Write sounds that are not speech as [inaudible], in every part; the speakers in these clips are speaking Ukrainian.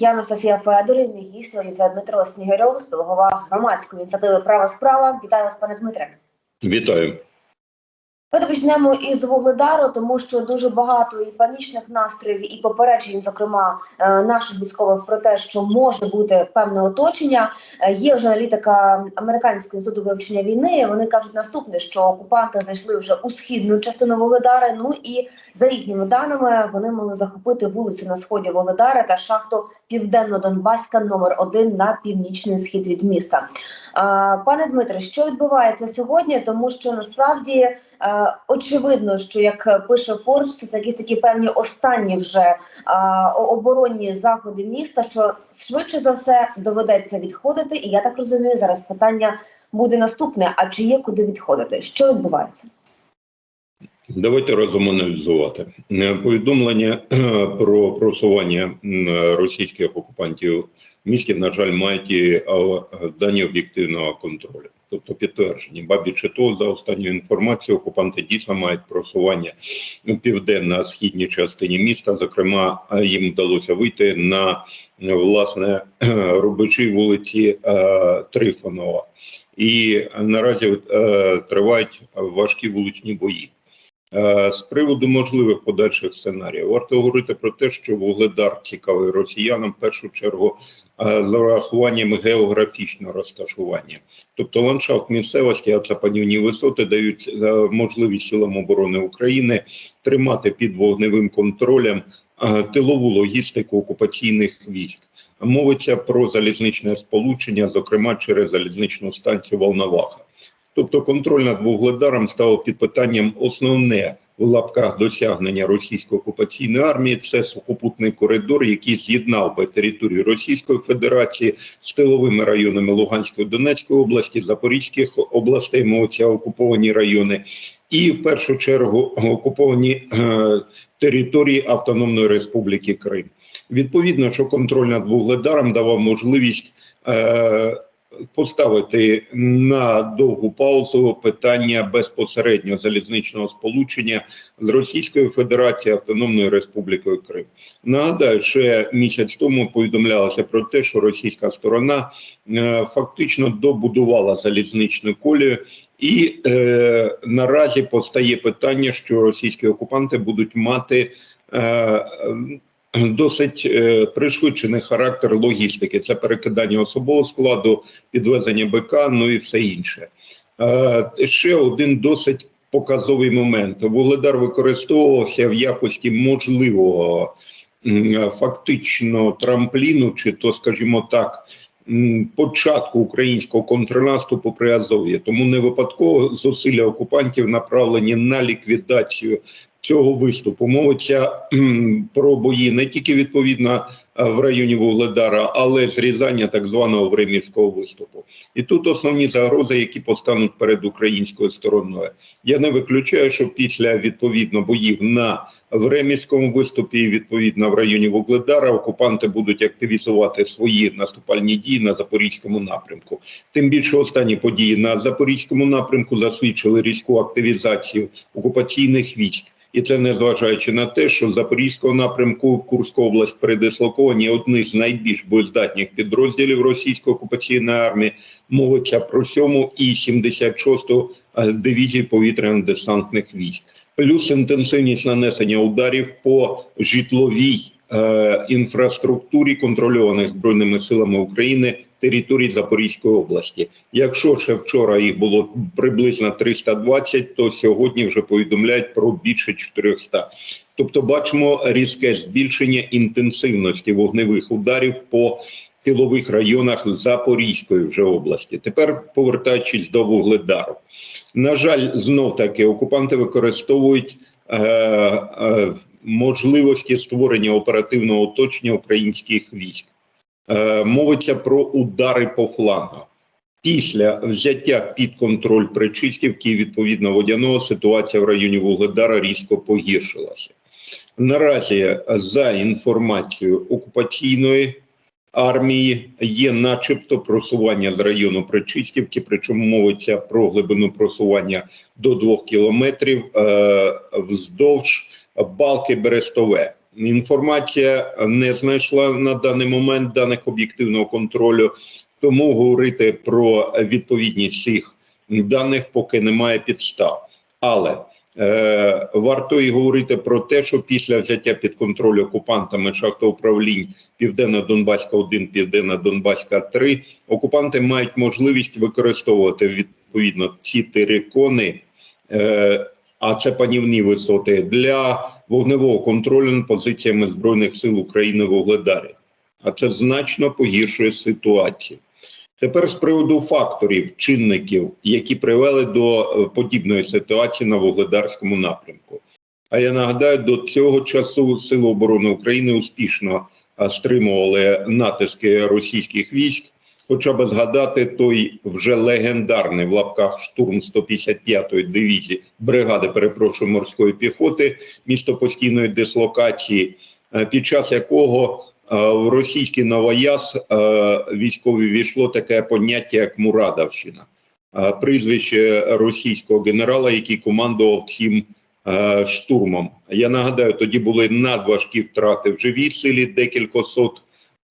Я Анастасія Федор, і мій гість це Дмитро Снігирьов, спілгова громадської ініціативи Право справа. Вітаю вас, пане Дмитре. Вітаю. Давайте почнемо із Вугледару, тому що дуже багато і панічних настроїв, і попереджень, зокрема е, наших військових, про те, що може бути певне оточення. Е, Є вже аналітика американського інституту вивчення війни. Вони кажуть наступне, що окупанти зайшли вже у східну частину Вугледара. Ну і за їхніми даними вони могли захопити вулицю на сході Вугледара та шахту Південно-Донбаська номер 1 на північний схід від міста. А, Пане Дмитре, що відбувається сьогодні? Тому що насправді е, очевидно, що як пише Форбс, це якісь такі певні останні вже оборонні заходи міста, що швидше за все доведеться відходити. І я так розумію, зараз питання буде наступне: а чи є куди відходити? Що відбувається? Давайте разом аналізувати Е, повідомлення е, про просування російських окупантів місті, на жаль, мають е, дані об'єктивного контролю, тобто підтверджені. Ба більше того, за останньою інформацією, окупанти дійсно мають просування у південно-східній частині міста. Зокрема, їм вдалося вийти на власне [clears throat] робочій вулиці Трифонова. І наразі тривають важкі вуличні бої. Е, З приводу можливих подальших сценаріїв варто говорити про те, що Вугледар цікавий росіянам в першу чергу е, з урахуванням географічного розташування, тобто ландшафт місцевості, а це панівні висоти дають е, можливість силам оборони України тримати під вогневим контролем тилову логістику окупаційних військ. Мовиться про залізничне сполучення, зокрема через залізничну станцію Волноваха. Тобто контроль над Вугледаром став під питанням основне в лапках досягнення російської окупаційної армії. Це сухопутний коридор, який з'єднав би територію Російської Федерації з тиловими районами Луганської Донецької області, Запорізьких областей, мовиться окуповані райони, і в першу чергу окуповані е, території Автономної Республіки Крим. Відповідно, що контроль над Вугледаром давав можливість. Е, поставити на довгу паузу питання безпосередньо залізничного сполучення з Російською Федерацією Автономною Республікою Крим. Нагадаю, ще місяць тому повідомлялося про те, що російська сторона е, фактично добудувала залізничну колію. І е, наразі постає питання, що російські окупанти будуть мати е, досить е, пришвидшений характер логістики. Це перекидання особового складу, підвезення БК, ну і все інше. Е, ще один досить показовий момент. Вугледар використовувався в якості можливого фактично трампліну, чи то, скажімо так, початку українського контрнаступу при Азов'ї. Тому не випадково зусилля окупантів направлені на ліквідацію цього виступу. Мовиться про бої не тільки відповідно е, в районі Вугледара, але зрізання так званого времівського виступу. І тут основні загрози, які постануть перед українською стороною. Я не виключаю, що після відповідно боїв на Времівському виступі, і відповідно в районі Вугледара, окупанти будуть активізувати свої наступальні дії на запорізькому напрямку. Тим більше останні події на запорізькому напрямку засвідчили різку активізацію окупаційних військ. І це незважаючи на те, що Запорізького напрямку в Курську область передислоковані одні з найбільш боєздатних підрозділів російської окупаційної армії. Мовиться про 7 і 76-ту дивізії повітряно-десантних військ. Плюс інтенсивність нанесення ударів по житловій е, інфраструктурі, контрольованих збройними силами України території Запорізької області. Якщо ще вчора їх було приблизно 320, то сьогодні вже повідомляють про більше 400. Тобто, бачимо різке збільшення інтенсивності вогневих ударів по тилових районах Запорізької вже області. Тепер повертаючись до Вугледару. На жаль, знов таки окупанти використовують е, е, можливості створення оперативного оточення українських військ. Е, мовиться про удари по флангах. Після взяття під контроль Причистівки, відповідно водяного, ситуація в районі Вугледара різко погіршилася. Наразі, за інформацією окупаційної армії, є начебто просування з району Причистівки, причому мовиться про глибину просування до 2 кілометрів е, вздовж балки Берестове. Інформація не знайшла на даний момент даних об'єктивного контролю, тому говорити про відповідність цих даних поки немає підстав. Але е, варто і говорити про те, що після взяття під контроль окупантами шахтоуправлінь Південно-Донбаська 1, Південно-Донбаська 3, окупанти мають можливість використовувати відповідно ці терикони, е, а це панівні висоти для вогневого контролю над позиціями Збройних сил України в Угледарі. А це значно погіршує ситуацію. Тепер з приводу факторів, чинників, які привели до е, подібної ситуації на Вугледарському напрямку. А я нагадаю, до цього часу Сили оборони України успішно е, стримували натиски російських військ. Хоча б згадати той вже легендарний в лапках штурм 155-ї дивізії бригади, перепрошую, морської піхоти, місто постійної дислокації, е, під час якого е, в російський новояз е, військові війшло таке поняття, як Мурадовщина, прізвище російського генерала, який командував е, штурмом. Я нагадаю, тоді були надважкі втрати в живій силі, декілька сот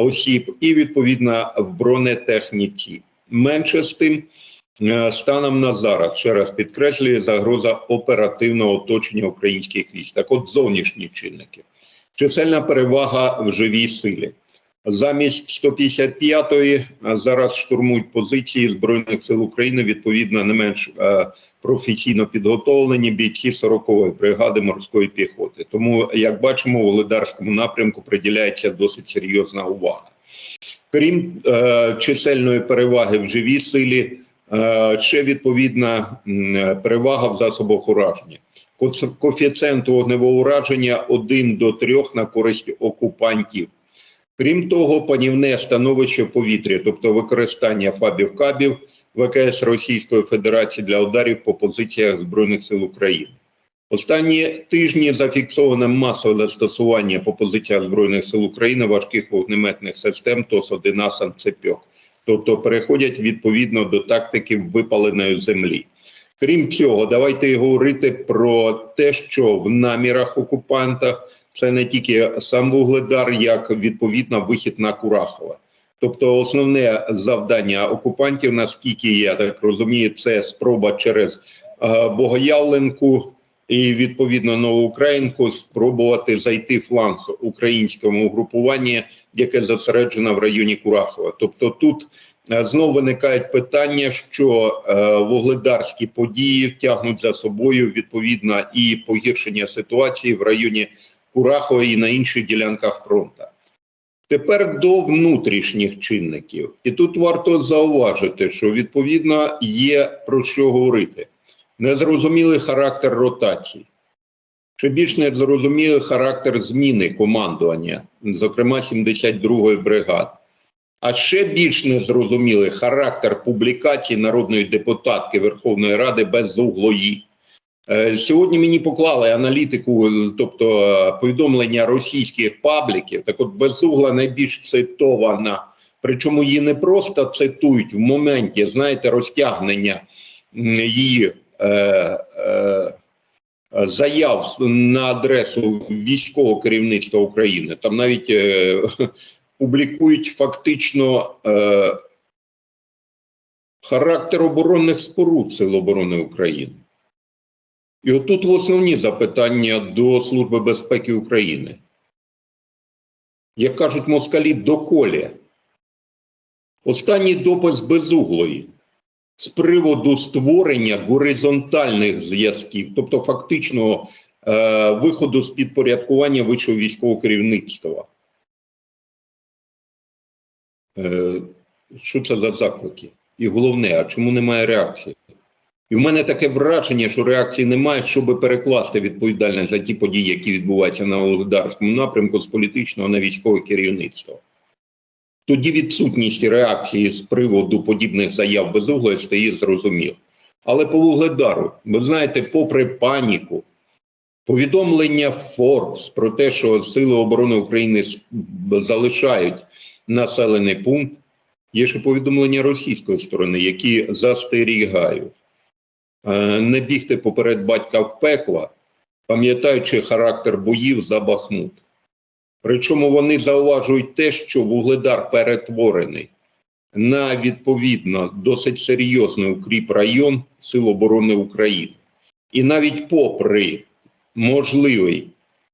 осіб, і відповідно в бронетехніці. Менше з тим, е, станом на зараз, ще раз підкреслює, загроза оперативного оточення українських військ. Так от зовнішні чинники. Чисельна перевага в живій силі. Замість 155-ї а зараз штурмують позиції Збройних сил України, відповідно, не менш е, професійно підготовлені бійці 40-ї бригади морської піхоти. Тому, як бачимо, у Володарському напрямку приділяється досить серйозна увага. Крім е, чисельної переваги в живій силі, е, ще відповідна перевага в засобах ураження. Коефіцієнт вогневого ураження 1 до 3 на користь окупантів. Крім того, панівне становище в повітрі, тобто використання фабів-кабів ВКС Російської Федерації для ударів по позиціях Збройних сил України. Останні тижні зафіксоване масове застосування по позиціях Збройних сил України важких вогнеметних систем ТОС-1 «Асан Цепьок», тобто переходять відповідно до тактики випаленої землі. Крім цього, давайте говорити про те, що в намірах окупантах це не тільки сам Вугледар, як відповідно вихід на Курахове. Тобто, основне завдання окупантів, наскільки я так розумію, це спроба через е, Богоявленку і відповідно Новоукраїнку спробувати зайти фланг українському угрупуванні, яке зосереджено в районі Курахова. Тобто, тут е, знову виникають питання, що е, вугледарські події тягнуть за собою відповідно і погіршення ситуації в районі Курахова і на інших ділянках фронту. Тепер до внутрішніх чинників. І тут варто зауважити, що відповідно є про що говорити. Незрозумілий характер ротацій, ще більш незрозумілий характер зміни командування, зокрема 72-ї бригади. А ще більш незрозумілий характер публікації народної депутатки Верховної Ради Безуглої. Е, Сьогодні мені поклали аналітику, тобто е, повідомлення російських пабліків. Так, от безугла найбільш цитована. Причому її не просто цитують в моменті, знаєте, розтягнення її е, е, заяв на адресу військового керівництва України. Там навіть е, публікують фактично е, характер оборонних споруд Сил оборони України. І отут основні запитання до Служби безпеки України. Як кажуть москалі, доколі. Останній допис безуглої з приводу створення горизонтальних зв'язків, тобто фактичного е, виходу з підпорядкування вищого військового керівництва. Е, що це за заклики? І головне, а чому немає реакції? І в мене таке враження, що реакції немає, щоб перекласти відповідальність за ті події, які відбуваються на Володарському напрямку з політичного на військове керівництво. Тоді відсутність реакції з приводу подібних заяв безуглої стає зрозуміло. Але по Вугледару, ви знаєте, попри паніку, повідомлення Forbes про те, що Сили оборони України залишають населений пункт, є ще повідомлення російської сторони, які застерігають не бігти поперед батька в пекло, пам'ятаючи характер боїв за Бахмут. Причому вони зауважують те, що Вугледар перетворений на відповідно досить серйозний укріп район Сил оборони України. І навіть попри можливий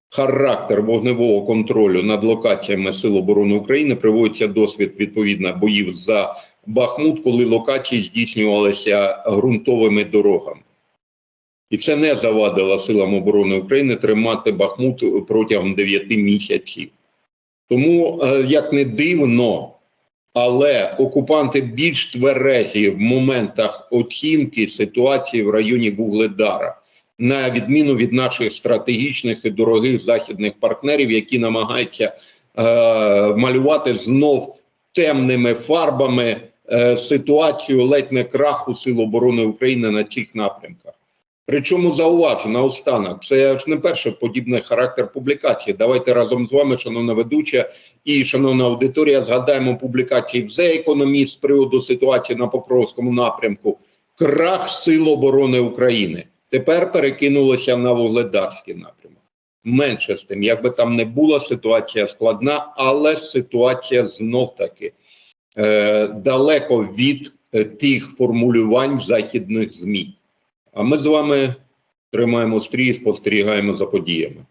характер вогневого контролю над локаціями Сил оборони України, приводиться досвід відповідно боїв за Бахмут, коли локації здійснювалися ґрунтовими дорогами. І це не завадило силам оборони України тримати Бахмут протягом 9 місяців. Тому, е, як не дивно, але окупанти більш тверезі в моментах оцінки ситуації в районі Вугледара, на відміну від наших стратегічних і дорогих західних партнерів, які намагаються е, малювати знов темними фарбами ситуацію ледь не краху Сил оборони України на цих напрямках. Причому зауважу наостанок, це ж не перший подібний характер публікації. Давайте разом з вами, шановна ведуча і шановна аудиторія, згадаємо публікації в The Economist з приводу ситуації на Покровському напрямку. Крах Сил оборони України. Тепер перекинулося на Вугледарський напрямок. Менше з тим, якби там не була ситуація складна, але ситуація знов таки е, далеко від е, тих формулювань західних ЗМІ. А ми з вами тримаємо стрій спостерігаємо за подіями.